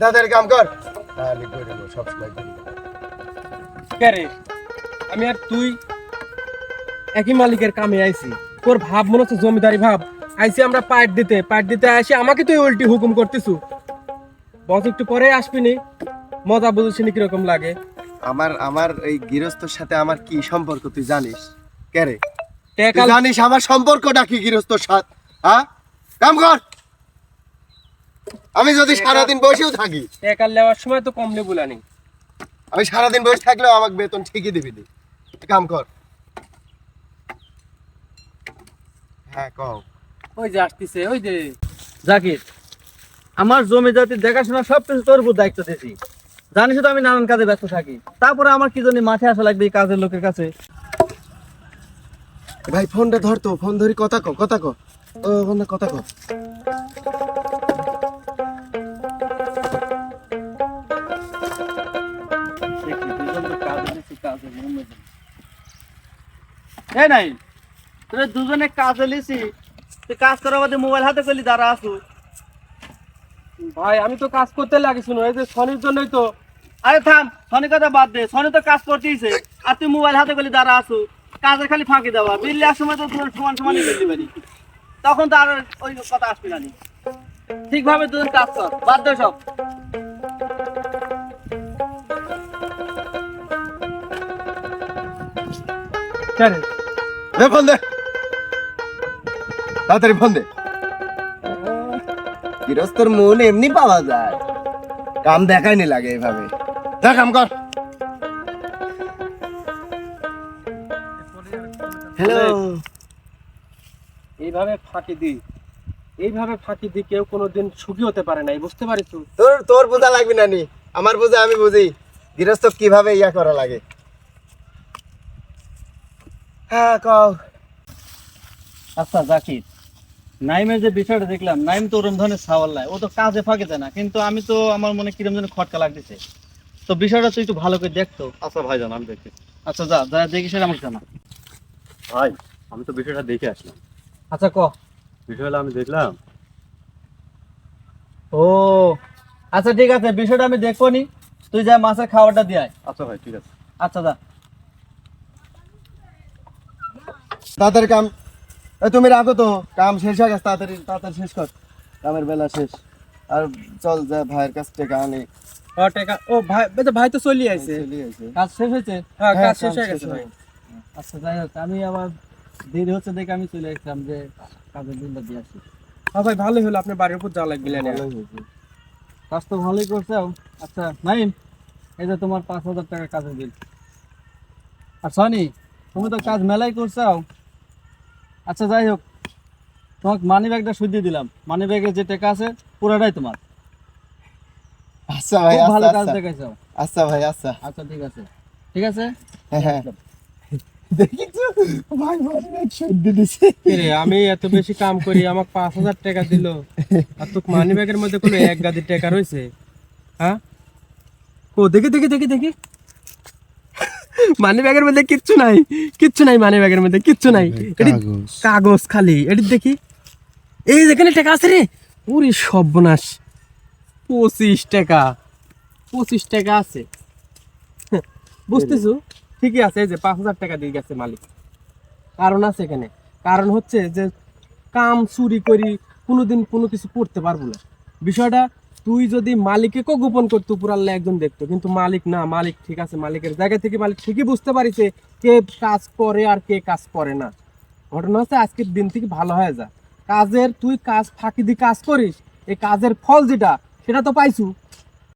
তাড়াতাড়ি কাম কর। তাহলে করে দেবো সবসময় করি। আমি আর তুই একই মালিকের কামে আইছি। তোর ভাব মনে হচ্ছে জমিদারি ভাব। আইছি আমরা পাইট দিতে। পাইট দিতে আসি আমাকে তুই উল্টি হুকুম করতেছু। বস একটু পরে আসবি নি। মজা বুঝেছিনি কীরকম লাগে। আমার আমার এই গৃহস্থর সাথে আমার কি সম্পর্ক তুই জানিস? কে রে? জানিস আমার সম্পর্কটা কি গৃহস্থর সাথে? হ্যাঁ? কাম কর। আমি যদি সারাদিন বসেও থাকি। টেকা নেওয়ার সময় তো কম নেবুলা নেই আমি সারাদিন বসে থাকলেও আমাকে বেতন ঠিকই দিবি নি কাম কর। হ্যাঁ কও। ওই যে আসতেছে ওই যে জাকির আমার জমি জাতির দেখাশোনা সব কিছু তোর উপর দায়িত্ব দিয়েছি জানিস তো আমি নানান কাজে ব্যস্ত থাকি। তারপরে আমার কি জন্য মাঠে আসা লাগবে এই কাজের লোকের কাছে? ভাই ফোনটা ধর তো ফোন ধরি কথা কো কথা কো। ও কথা কো। এই নাই তোরা দুজনে কাজে লিছি তুই কাজ করার বাদে মোবাইল হাতে করলি দাঁড়া আসু ভাই আমি তো কাজ করতে লাগিস এই যে শনির জন্যই তো। আরে থাম সনি কথা বাদ দে সনি তো কাজ করতেইছে আর তুই মোবাইল হাতে করলি দাঁড়া আসু কাজে খালি ফাঁকি দেওয়া বিল্লি আর সময় তো দুজন সমান সমানই বিল্লি পারি। তখন তো আর ওই কথা আসবি নি। ঠিকভাবে দুজন কাজ কর বাদ দে সব। কেন? দে ফোন দে। তাড়াতাড়ি ফোন দে। গৃহস্থর মন এমনি পাওয়া যায়। কাম দেখাই নি লাগে যা কাম কর। হ্যালো। এইভাবে ফাঁকি দি। এইভাবে ফাঁকি দি কেউ কোনোদিন সুখী হতে পারে না এই বুঝতে পারিস তুই? তোর তোর বোঝা লাগবে না নি আমার বোঝা আমি বুঝি। গৃহস্থ কীভাবে ইয়া করা লাগে? হ্যাঁ কও। আচ্ছা জাকির নাইমের যে বিষয়টা দেখলাম নাইম তো ওরম ধরনের সাওয়াল নাই। ও তো কাজে ফাঁকে দেয় না কিন্তু আমি তো আমার মনে কিরম যেন খটকা লাগতেছে। তো বিষয়টা তুই একটু ভালো করে দেখতো। আচ্ছা ভাইজান আমি দেখছি। আচ্ছা যা যা দেখি সেটা আমাকে জানা। ভাই আমি তো বিষয়টা দেখে আসলাম। আচ্ছা ক? বিষয় আমি দেখলাম। ও আচ্ছা ঠিক আছে বিষয়টা আমি দেখব নি। তুই যা মাছের খাবারটা দিয়ে আচ্ছা ভাই ঠিক আছে। আচ্ছা যা। তাড়াতাড়ি কাম। তুমি রাখো তো কাম শেষ হয়ে গেছে তাড়াতাড়ি তাড়াতাড়ি শেষ কর। কামের বেলা শেষ। আর চল যা ভাইয়ের কাছ থেকে আনি। ও টাকা ও ভাই ভাই তো চলে আইছে। কাজ শেষ হয়েছে? হ্যাঁ হ্যাঁ, কাজ শেষ হয়ে গেছে ভাই। আচ্ছা যাই হোক আমি আবার দেরি হচ্ছে দেখে আমি চলে আসলাম যে কাজের দিনটা দিয়ে আসি। হ্যাঁ ভাই ভালোই হলো আপনার বাড়ির উপর যাওয়া লাগবে। কাজ তো ভালোই করছে আচ্ছা নাইম এই যে তোমার পাঁচ হাজার টাকা কাজের বিল। আর সনি তুমি তো কাজ মেলাই করছ। আচ্ছা যাই হোক। তোমাকে মানি ব্যাগটা সুদিয়ে দিলাম। মানি ব্যাগে যে টাকা আছে পুরোটাই তোমার। আচ্ছা ভাই খুব ভালো আচ্ছা কাজ আচ্ছা। দেখাইছো। আচ্ছা ভাই আচ্ছা। আচ্ছা ঠিক আছে। ঠিক আছে? হ্যাঁ, হ্যাঁ। আমি এত বেশি কাম করি আমাকে পাঁচ হাজার টাকা দিল। আর তোর মানি ব্যাগের মধ্যে কোনো এক গাদি টাকা রয়েছে? হ্যাঁ? ও দেখি দেখি দেখি দেখি। মানি ব্যাগের মধ্যে কিচ্ছু নাই। কিচ্ছু নাই মানি ব্যাগের মধ্যে কিচ্ছু নাই। এটি কাগজ। খালি। এটি দেখি। এই যেখানে টাকা আছে রে। ওরে সর্বনাশ। পঁচিশ টাকা। পঁচিশ টাকা আছে। হ্যাঁ, বুঝতেছো? ঠিকই আছে এই যে পাঁচ হাজার টাকা দিয়ে গেছে মালিক। কারণ আছে এখানে। কারণ হচ্ছে যে কাম চুরি করি কোনোদিন কোনো কিছু করতে পারব না। বিষয়টা তুই যদি মালিককে গোপন করতো পুরাল্লা একজন দেখতো, কিন্তু মালিক না, মালিক ঠিক আছে, মালিকের জায়গা থেকে মালিক ঠিকই বুঝতে পারিছে কে কাজ করে আর কে কাজ করে না। ঘটনা হচ্ছে আজকের দিন থেকে ভালো হয়ে যা। কাজের তুই কাজ ফাঁকি দিয়ে কাজ করিস, এই কাজের ফল যেটা, সেটা তো পাইছু।